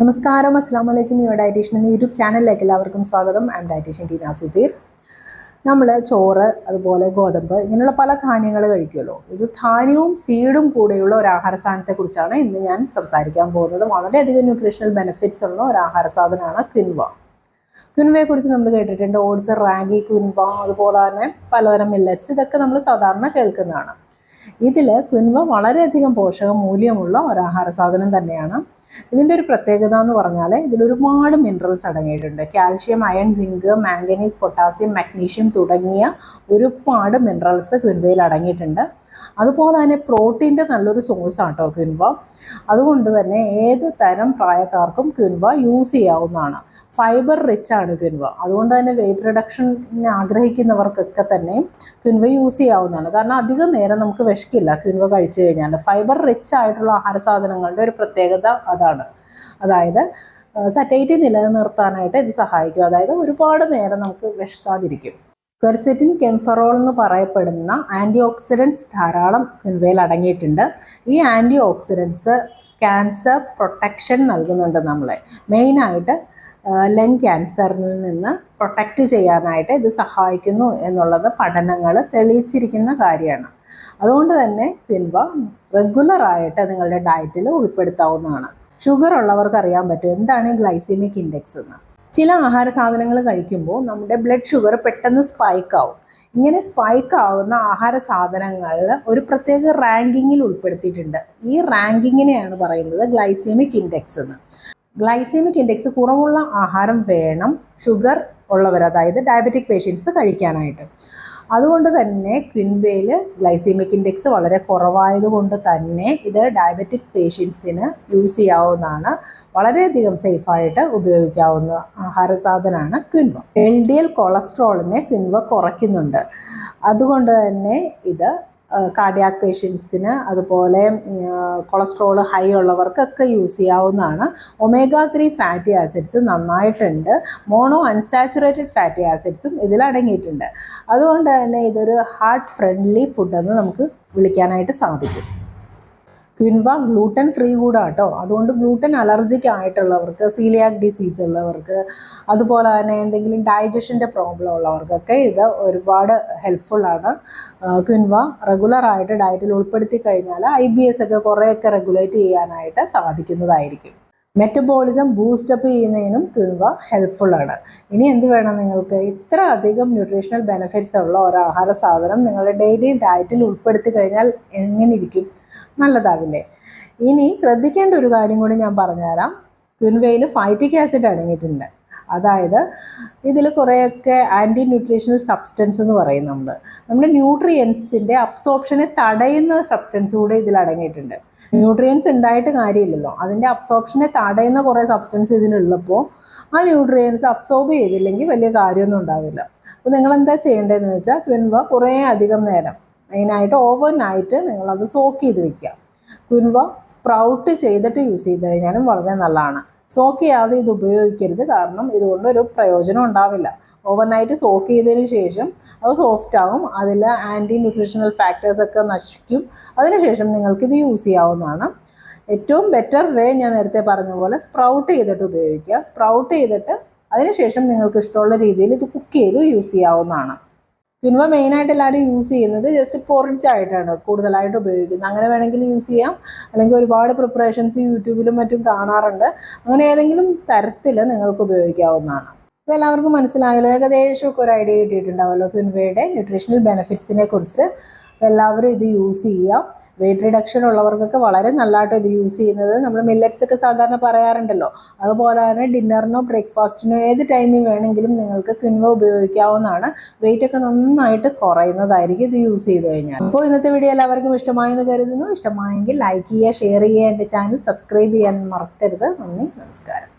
നമസ്കാരം അസ്സാം വലൈക്കും യുവ ഡയറ്റീഷ്യൻ എന്ന യൂട്യൂബ് ചാനലിലേക്ക് എല്ലാവർക്കും സ്വാഗതം. ആൻഡ് ഡയറ്റീഷ്യൻ ടീന സുധീർ നമ്മൾ ചോറ് അതുപോലെ ഗോതമ്പ് ഇങ്ങനെയുള്ള പല ധാന്യങ്ങൾ കഴിക്കുമല്ലോ ഇത് ധാന്യവും സീഡും കൂടെയുള്ള ഒരു ആഹാര സാധനത്തെക്കുറിച്ചാണ് ഇന്ന് ഞാൻ സംസാരിക്കാൻ പോകുന്നത്. വളരെയധികം ന്യൂട്രീഷണൽ ബെനിഫിറ്റ്സ് ഉള്ള ഒരു ആഹാര സാധനമാണ് ക്വിൻവ ക്വിൻവയെ കുറിച്ച് നമ്മൾ കേട്ടിട്ടുണ്ട്. ഓട്സ് റാഗി ക്വിൻവ അതുപോലെ തന്നെ പലതരം മില്ലറ്റ്സ് ഇതൊക്കെ നമ്മൾ സാധാരണ കേൾക്കുന്നതാണ്. ഇതിൽ ക്വിൻവ വളരെയധികം പോഷക മൂല്യമുള്ള ഒരു ആഹാര സാധനം തന്നെയാണ്. ഇതിന്റെ ഒരു പ്രത്യേകത എന്ന് പറഞ്ഞാൽ ഇതിലൊരുപാട് മിനറൽസ് അടങ്ങിയിട്ടുണ്ട്. Calcium iron zinc manganese potassium magnesium തുടങ്ങിയ ഒരുപാട് മിനറൽസ് ക്വിൻവയിൽ അടങ്ങിയിട്ടുണ്ട്. അതുപോലെ തന്നെ പ്രോട്ടീന്റെ നല്ലൊരു സോഴ്സ് ആണ് കേട്ടോ ക്വിൻവ അതുകൊണ്ട് തന്നെ ഏത് തരം പ്രായക്കാർക്കും ക്വിൻവ യൂസ് ചെയ്യാവുന്നതാണ്. ഫൈബർ റിച്ച് ആണ് ക്വിൻവ. അതുകൊണ്ട് തന്നെ വെയിറ്റ് റിഡക്ഷൻ ആഗ്രഹിക്കുന്നവർക്കൊക്കെ തന്നെ ക്വിൻവ യൂസ് ചെയ്യാവുന്നതാണ്. കാരണം അധികം നേരം നമുക്ക് വിഷക്കില്ല ക്വിൻവ കഴിച്ചു കഴിഞ്ഞാൽ ഫൈബർ റിച്ച് ആയിട്ടുള്ള ആഹാര സാധനങ്ങളുടെ ഒരു പ്രത്യേകത അതാണ്. അതായത് സറ്റൈറ്റി നിലനിർത്താനായിട്ട് ഇത് സഹായിക്കും. അതായത് ഒരുപാട് നേരം നമുക്ക് വിഷക്കാതിരിക്കും ക്വെർസെറ്റിൻ കെംഫറോൾ എന്ന് പറയപ്പെടുന്ന ആന്റി ഓക്സിഡൻസ് ധാരാളം ക്വിൻവയിൽ അടങ്ങിയിട്ടുണ്ട്. ഈ ആന്റി ഓക്സിഡൻസ് ക്യാൻസർ പ്രൊട്ടക്ഷൻ നൽകുന്നുണ്ട് നമ്മളെ. മെയിനായിട്ട് ലങ് ക്യാൻസറിൽ നിന്ന് പ്രൊട്ടക്റ്റ് ചെയ്യാനായിട്ട് ഇത് സഹായിക്കുന്നു എന്നുള്ളത് പഠനങ്ങൾ തെളിയിച്ചിരിക്കുന്ന കാര്യമാണ്. അതുകൊണ്ട് തന്നെ ക്വിൻവ റെഗുലറായിട്ട് നിങ്ങളുടെ ഡയറ്റിൽ ഉൾപ്പെടുത്താവുന്നതാണ്. ഷുഗർ ഉള്ളവർക്ക് അറിയാൻ പറ്റും എന്താണ് ഈ ഗ്ലൈസിമിക് ഇൻഡെക്സ് എന്ന്. ചില ആഹാര സാധനങ്ങൾ കഴിക്കുമ്പോൾ നമ്മുടെ ബ്ലഡ് ഷുഗർ പെട്ടെന്ന് സ്പൈക്ക് ആവും. ഇങ്ങനെ സ്പൈക്ക് ആവുന്ന ആഹാര സാധനങ്ങളിൽ ഒരു പ്രത്യേക റാങ്കിങ്ങിൽ ഉൾപ്പെടുത്തിയിട്ടുണ്ട്. ഈ റാങ്കിങ്ങിനെയാണ് പറയുന്നത് ഗ്ലൈസീമിക് ഇൻഡെക്സ് എന്ന്. ഗ്ലൈസീമിക് ഇൻഡെക്സ് കുറവുള്ള ആഹാരം വേണം ഷുഗർ ഉള്ളവർ അതായത് ഡയബറ്റിക് പേഷ്യൻസ് കഴിക്കാനായിട്ട്. അതുകൊണ്ട് തന്നെ ക്വിൻവയിൽ ഗ്ലൈസീമിക് ഇൻഡെക്സ് വളരെ കുറവായതുകൊണ്ട് തന്നെ ഇത് ഡയബറ്റിക് പേഷ്യൻസിന് യൂസ് ചെയ്യാവുന്നതാണ്. വളരെയധികം സേഫായിട്ട് ഉപയോഗിക്കാവുന്ന ആഹാര സാധനമാണ് ക്വിൻവ. എൽ ഡി എൽ കൊളസ്ട്രോളിനെ ക്വിൻവ കുറയ്ക്കുന്നുണ്ട്. അതുകൊണ്ട് തന്നെ ഇത് കാർഡിയാക് പേഷ്യൻസിന് അതുപോലെ കൊളസ്ട്രോൾ ഹൈ ഉള്ളവർക്കൊക്കെ യൂസ് ചെയ്യാവുന്നതാണ്. ഒമേഗ ത്രീ ഫാറ്റി ആസിഡ്സ് നന്നായിട്ടുണ്ട്. മോണോ അൺസാച്ചുറേറ്റഡ് ഫാറ്റി ആസിഡ്സും ഇതിൽ അടങ്ങിയിട്ടുണ്ട്. അതുകൊണ്ട് തന്നെ ഇതൊരു ഹാർട്ട് ഫ്രണ്ട്ലി ഫുഡെന്ന് നമുക്ക് വിളിക്കാനായിട്ട് സാധിക്കും. ക്വിൻവ ഗ്ലൂട്ടൻ ഫ്രീ കൂടെ കേട്ടോ അതുകൊണ്ട് ഗ്ലൂട്ടൻ അലർജിക്ക് ആയിട്ടുള്ളവർക്ക് സീലിയാക് ഡിസീസ് ഉള്ളവർക്ക് അതുപോലെ തന്നെ എന്തെങ്കിലും ഡൈജഷന്റെ പ്രോബ്ലം ഉള്ളവർക്കൊക്കെ ഇത് ഒരുപാട് ഹെൽപ്ഫുള്ളാണ് ക്വിൻവ റെഗുലറായിട്ട് ഡയറ്റിൽ ഉൾപ്പെടുത്തി കഴിഞ്ഞാൽ ഐ ബി എസ് ഒക്കെ കുറേയൊക്കെ റെഗുലേറ്റ് ചെയ്യാനായിട്ട് സാധിക്കുന്നതായിരിക്കും. മെറ്റബോളിസം ബൂസ്റ്റപ്പ് ചെയ്യുന്നതിനും ക്വിൻവ ഹെൽപ്ഫുള്ളാണ് ഇനി എന്ത് വേണം നിങ്ങൾക്ക്? ഇത്ര അധികം ന്യൂട്രീഷണൽ ബെനിഫിറ്റ്സ് ഉള്ള ഒരു ആഹാര സാധനം നിങ്ങളുടെ ഡെയിലി ഡയറ്റിൽ ഉൾപ്പെടുത്തി കഴിഞ്ഞാൽ എങ്ങനെ ഇരിക്കും? നല്ലതാവില്ലേ? ഇനി ശ്രദ്ധിക്കേണ്ട ഒരു കാര്യം കൂടി ഞാൻ പറഞ്ഞുതരാം. ക്വിൻവയിൽ ഫൈറ്റിക് ആസിഡ് അടങ്ങിയിട്ടുണ്ട്. അതായത് ഇതിൽ കുറേയൊക്കെ ആന്റി ന്യൂട്രീഷണൽ സബ്സ്റ്റൻസ് എന്ന് പറയുന്നുണ്ട്. നമ്മുടെ ന്യൂട്രിയൻസിന്റെ അബ്സോപ്ഷനെ തടയുന്ന സബ്സ്റ്റൻസ് കൂടെ ഇതിൽ അടങ്ങിയിട്ടുണ്ട്. ന്യൂട്രിയൻസ് ഉണ്ടായിട്ട് കാര്യമില്ലല്ലോ. അതിന്റെ അബ്സോർപ്ഷനെ തടയുന്ന കുറേ സബ്സ്റ്റൻസ് ഇതിലുള്ളപ്പോൾ ആ ന്യൂട്രിയൻസ് അബ്സോർബ് ചെയ്തില്ലെങ്കിൽ വലിയ കാര്യമൊന്നും ഉണ്ടാവില്ല. അപ്പോൾ നിങ്ങൾ എന്താ ചെയ്യേണ്ടതെന്ന് വെച്ചാൽ ക്വിൻവ കുറേ അധികം നേരം മെയിനായിട്ട് ഓവർ നൈറ്റ് നിങ്ങളത് സോക്ക് ചെയ്ത് വെക്കുക. ക്വിൻവ സ്പ്രൗട്ട് ചെയ്തിട്ട് യൂസ് ചെയ്ത് കഴിഞ്ഞാലും വളരെ നല്ലതാണ്. സോക്ക് ചെയ്യാതെ ഇത് ഉപയോഗിക്കരുത്. കാരണം ഇതുകൊണ്ട് ഒരു പ്രയോജനം ഉണ്ടാവില്ല. ഓവർനൈറ്റ് സോക്ക് ചെയ്തതിന് ശേഷം അത് സോഫ്റ്റ് ആവും. അതിൽ ആന്റി ന്യൂട്രീഷണൽ ഫാക്ടേഴ്സ് ഒക്കെ നശിക്കും. അതിനുശേഷം നിങ്ങൾക്ക് ഇത് യൂസ് ചെയ്യാവുന്നതാണ്. ഏറ്റവും ബെറ്റർ വേ ഞാൻ നേരത്തെ പറഞ്ഞ പോലെ സ്പ്രൗട്ട് ചെയ്തിട്ട് ഉപയോഗിക്കുക. സ്പ്രൗട്ട് ചെയ്തിട്ട് അതിനുശേഷം നിങ്ങൾക്ക് ഇഷ്ടമുള്ള രീതിയിൽ ഇത് കുക്ക് ചെയ്ത് യൂസ് ചെയ്യാവുന്നതാണ്. ക്വിൻവ മെയിനായിട്ട് എല്ലാവരും യൂസ് ചെയ്യുന്നത് ജസ്റ്റ് പൊറിച്ച് ആയിട്ടാണ് കൂടുതലായിട്ട് ഉപയോഗിക്കുന്നത്. അങ്ങനെ വേണമെങ്കിൽ യൂസ് ചെയ്യാം. അല്ലെങ്കിൽ ഒരുപാട് പ്രിപ്പറേഷൻസ് യൂട്യൂബിലും മറ്റും കാണാറുണ്ട്. അങ്ങനെ ഏതെങ്കിലും തരത്തിൽ നിങ്ങൾക്ക് ഉപയോഗിക്കാവുന്നതാണ്. അപ്പോൾ എല്ലാവർക്കും മനസ്സിലായല്ലോ. ഏകദേശം ഒക്കെ ഒരു ഐഡിയ കിട്ടിയിട്ടുണ്ടാവുമല്ലോ. ക്വിൻവയുടെ ന്യൂട്രീഷണൽ ബെനിഫിറ്റ്സിനെ കുറിച്ച്. എല്ലാവരും ഇത് യൂസ് ചെയ്യുക. വെയിറ്റ് റിഡക്ഷൻ ഉള്ളവർക്കൊക്കെ വളരെ നല്ലതായിട്ട് ഇത് യൂസ് ചെയ്യുന്നത്. നമ്മൾ മില്ലറ്റ്സ് ഒക്കെ സാധാരണ പറയാറുണ്ടല്ലോ. അതുപോലെ തന്നെ ഡിന്നറിനോ ബ്രേക്ക്ഫാസ്റ്റിനോ ഏത് ടൈമിൽ വേണമെങ്കിലും നിങ്ങൾക്ക് ക്വിൻവ ഉപയോഗിക്കാവുന്നതാണ്. വെയിറ്റ് ഒക്കെ നന്നായിട്ട് കുറയുന്നതായിരിക്കും ഇത് യൂസ് ചെയ്ത് കഴിഞ്ഞാൽ. അപ്പോൾ ഇന്നത്തെ വീഡിയോ എല്ലാവർക്കും ഇഷ്ടമായെന്ന് കരുതുന്നു. ഇഷ്ടമായെങ്കിൽ ലൈക്ക് ചെയ്യുക ഷെയർ ചെയ്യുക എന്റെ ചാനൽ സബ്സ്ക്രൈബ് ചെയ്യാൻ മറക്കരുത്. നന്ദി നമസ്കാരം.